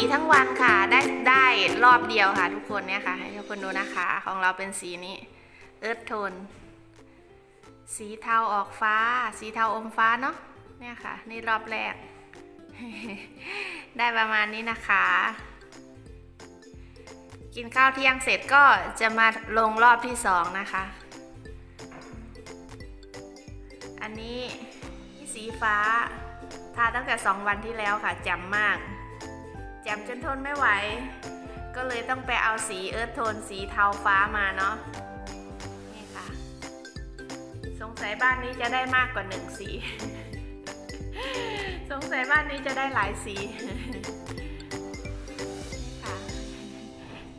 สีทั้งวันค่ะ ได้ได้รอบเดียวค่ะ ทุกคนเนี่ยค่ะ ให้ทุกคนดูนะคะ ของเราเป็นสีนี้เอิร์ธโทน สีเทาออกฟ้า สีเทาอมฟ้าเนาะเนี่ยค่ะ นี่รอบแรก ได้ประมาณนี้นะคะ กินข้าวเที่ยงเสร็จก็จะมาลงรอบที่สองนะคะ อันนี้สีฟ้า ทาตั้งแต่ 2 วันที่แล้วค่ะจ่มมาก จ่มจนทนไม่ไหว ก็เลยต้องไปเอาสีเอิร์ธโทนสีเทาฟ้ามาเนาะนี่ค่ะ สงสัยบ้านนี้จะได้มากกว่าหนึ่งสี สงสัยบ้านนี้จะได้หลายสีนี่ค่ะ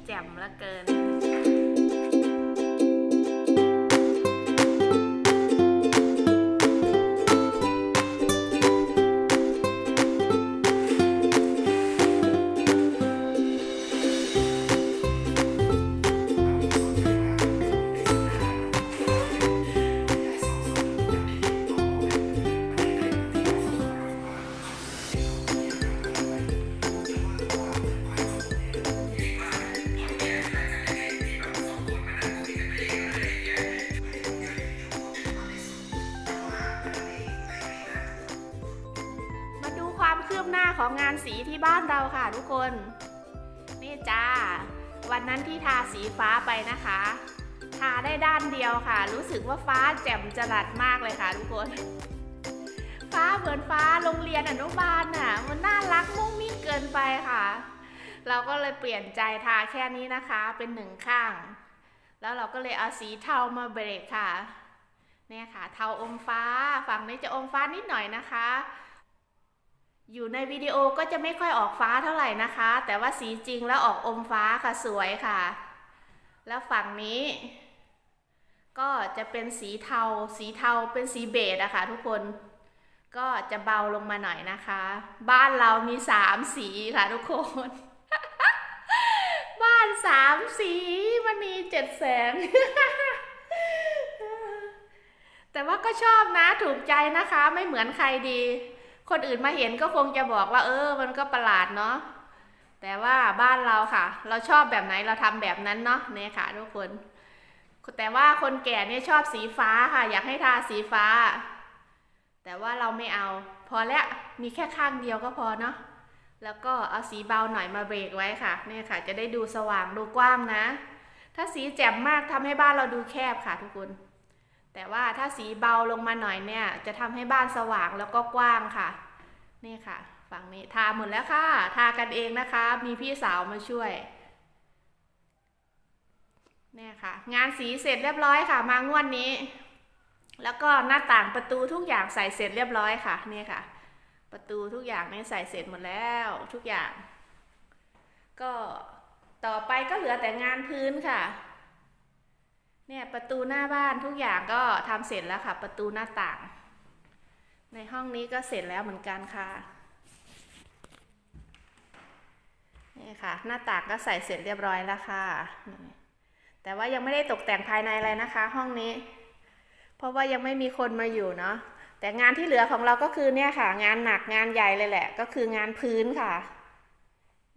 แจ่มละเกิน ของงานสีที่บ้านเราค่ะทุกคน นี่จ้า วันนั้นที่ทาสีฟ้าไปนะคะ ทาได้ด้านเดียวค่ะ รู้สึกว่าฟ้าแจ่มจรัสมากเลยค่ะทุกคน ฟ้าเหมือนฟ้าโรงเรียนอนุบาลน่ะ มันน่ารักมุ้งมิ้งเกินไปค่ะ เราก็เลยเปลี่ยนใจทาแค่นี้นะคะ เป็นหนึ่งข้าง แล้วเราก็เลยเอาสีเทามาเบรกค่ะเนี่ยค่ะ เทาอมฟ้า ฝั่งนี้จะอมฟ้านิดหน่อยนะคะ อยู่ในวิดีโอก็จะไม่ค่อยออกฟ้าเท่าไหร่นะคะ แต่ว่าสีจริงแล้วออกอมฟ้าค่ะสวยค่ะ แล้วฝั่งนี้ ก็จะเป็นสีเทา สีเทาเป็นสีเบจอะค่ะทุกคน ก็จะเบาลงมาหน่อยนะคะ บ้านเรามีสามสีค่ะทุกคน บ้านสามสีมันมีเจ็ดแสนแต่ว่าก็ชอบนะถูกใจนะคะไม่เหมือนใครดี คนอื่นมาเห็นก็คงจะบอกว่า เออ มันก็ประหลาดเนาะแต่ว่าบ้านเราค่ะ เราชอบแบบไหนเราทำแบบนั้นเนาะเนี่ยค่ะทุกคน แต่ว่าคนแก่เนี่ยชอบสีฟ้าค่ะ อยากให้ทาสีฟ้า แต่ว่าเราไม่เอา พอแล้วมีแค่ข้างเดียวก็พอเนาะแล้วก็เอาสีเบาหน่อยมาเบรกไว้ค่ะเนี่ยค่ะ จะได้ดูสว่างดูกว้างนะ ถ้าสีแจ่มมากทำให้บ้านเราดูแคบค่ะทุกคน แต่ว่าถ้าสีเบาลงมาหน่อยเนี่ย จะทำให้บ้านสว่างแล้วก็กว้างค่ะ นี่ค่ะ ฝั่งนี้ทาหมดแล้วค่ะ ทากันเองนะคะ มีพี่สาวมาช่วย เนี่ยค่ะ งานสีเสร็จเรียบร้อยค่ะ มางวดนี้ แล้วก็หน้าต่างประตูทุกอย่างใส่เสร็จเรียบร้อยค่ะ นี่ค่ะ ประตูทุกอย่างนี่ใส่เสร็จหมดแล้วทุกอย่าง ก็ต่อไปก็เหลือแต่งานพื้นค่ะ เนี่ยประตูหน้าบ้านทุกอย่างก็ทำเสร็จแล้วค่ะ ประตูหน้าต่าง ในห้องนี้ก็เสร็จแล้วเหมือนกันค่ะนี่ค่ะ หน้าต่างก็ใส่เสร็จเรียบร้อยแล้วค่ะ แต่ว่ายังไม่ได้ตกแต่งภายในอะไรนะคะ ห้องนี้ เพราะว่ายังไม่มีคนมาอยู่เนาะแต่งานที่เหลือของเราก็คือเนี่ยค่ะ งานหนักงานใหญ่เลยแหละ ก็คืองานพื้นค่ะ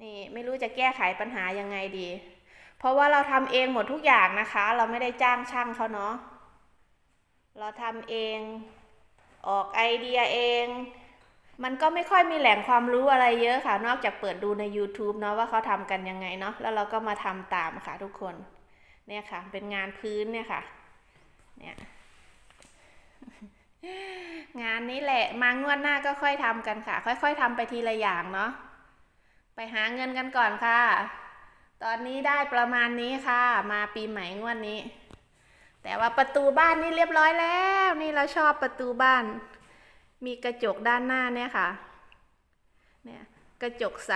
นี่ไม่รู้จะแก้ไขปัญหายังไงดี เพราะว่าเราทำเองหมดทุกอย่างนะคะ เราไม่ได้จ้างช่างเขาเนาะเราทำเองออกไอเดียเอง มันก็ไม่ค่อยมีแหล่งความรู้อะไรเยอะค่ะ นอกจากเปิดดูใน YouTube เนาะว่าเขาทำกันยังไงเนาะแล้วเราก็มาทำตามค่ะทุกคนเนี่ยค่ะ เป็นงานพื้นเนี่ยค่ะเนี่ยงานนี้แหละมางวดหน้าก็ค่อยทำกันค่ะ ค่อย ๆทำไปทีละอย่างเนาะไปหาเงินกันก่อนค่ะ ตอนนี้ได้ประมาณนี้ค่ะ มาปีใหม่งวดนี้ แต่ว่าประตูบ้านนี่เรียบร้อยแล้ว นี่เราชอบประตูบ้าน มีกระจกด้านหน้าเนี่ยค่ะ เนี่ยกระจกใส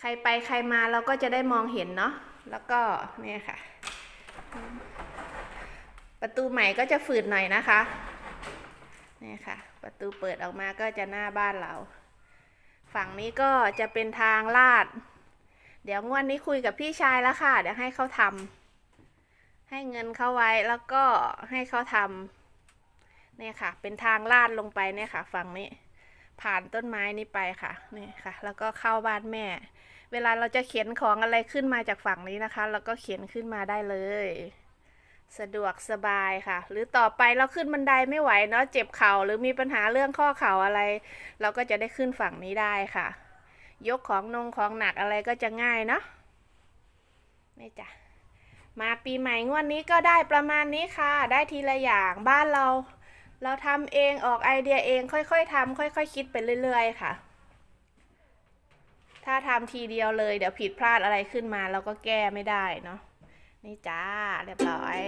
ใครไปใครมาเราก็จะได้มองเห็นเนาะ แล้วก็เนี่ยค่ะ ประตูใหม่ก็จะฝืดหน่อยนะคะเนี่ยค่ะ ประตูเปิดออกมาก็จะหน้าบ้านเรา ฝั่งนี้ก็จะเป็นทางลาด เดี๋ยวงวดนนี้คุยกับพี่ชายแล้วค่ะ เดี๋ยวให้เขาทำให้เงินเขาไว้แล้วก็ให้เขาทำเนี่ยค่ะ เป็นทางลาดลงไปเนี่ยค่ะ ฝั่งนี้ ผ่านต้นไม้นี้ไปค่ะนี่ค่ะ แล้วก็เข้าบ้านแม่ เวลาเราจะเขียนของอะไรขึ้นมาจากฝั่งนี้นะคะเราก็เขียนขึ้นมาได้เลย สะดวกสบายค่ะ หรือต่อไปเราขึ้นบันไดไม่ไหวเนาะเจ็บเข่าหรือมีปัญหาเรื่องข้อเข่าอะไร เราก็จะได้ขึ้นฝั่งนี้ได้ค่ะ ยกของนงของหนักอะไรก็จะง่ายเนาะนี่จ้ะมาปีใหม่งวดนี้ก็ได้ประมาณนี้ค่ะ ได้ทีละอย่างบ้านเรา เราทำเองออกไอเดียเองค่อยๆทำค่อยๆคิดไปเรื่อยๆค่ะ ถ้าทำทีเดียวเลย เดี๋ยวผิดพลาดอะไรขึ้นมาเราก็แก้ไม่ได้เนาะนี่จ้าเรียบร้อย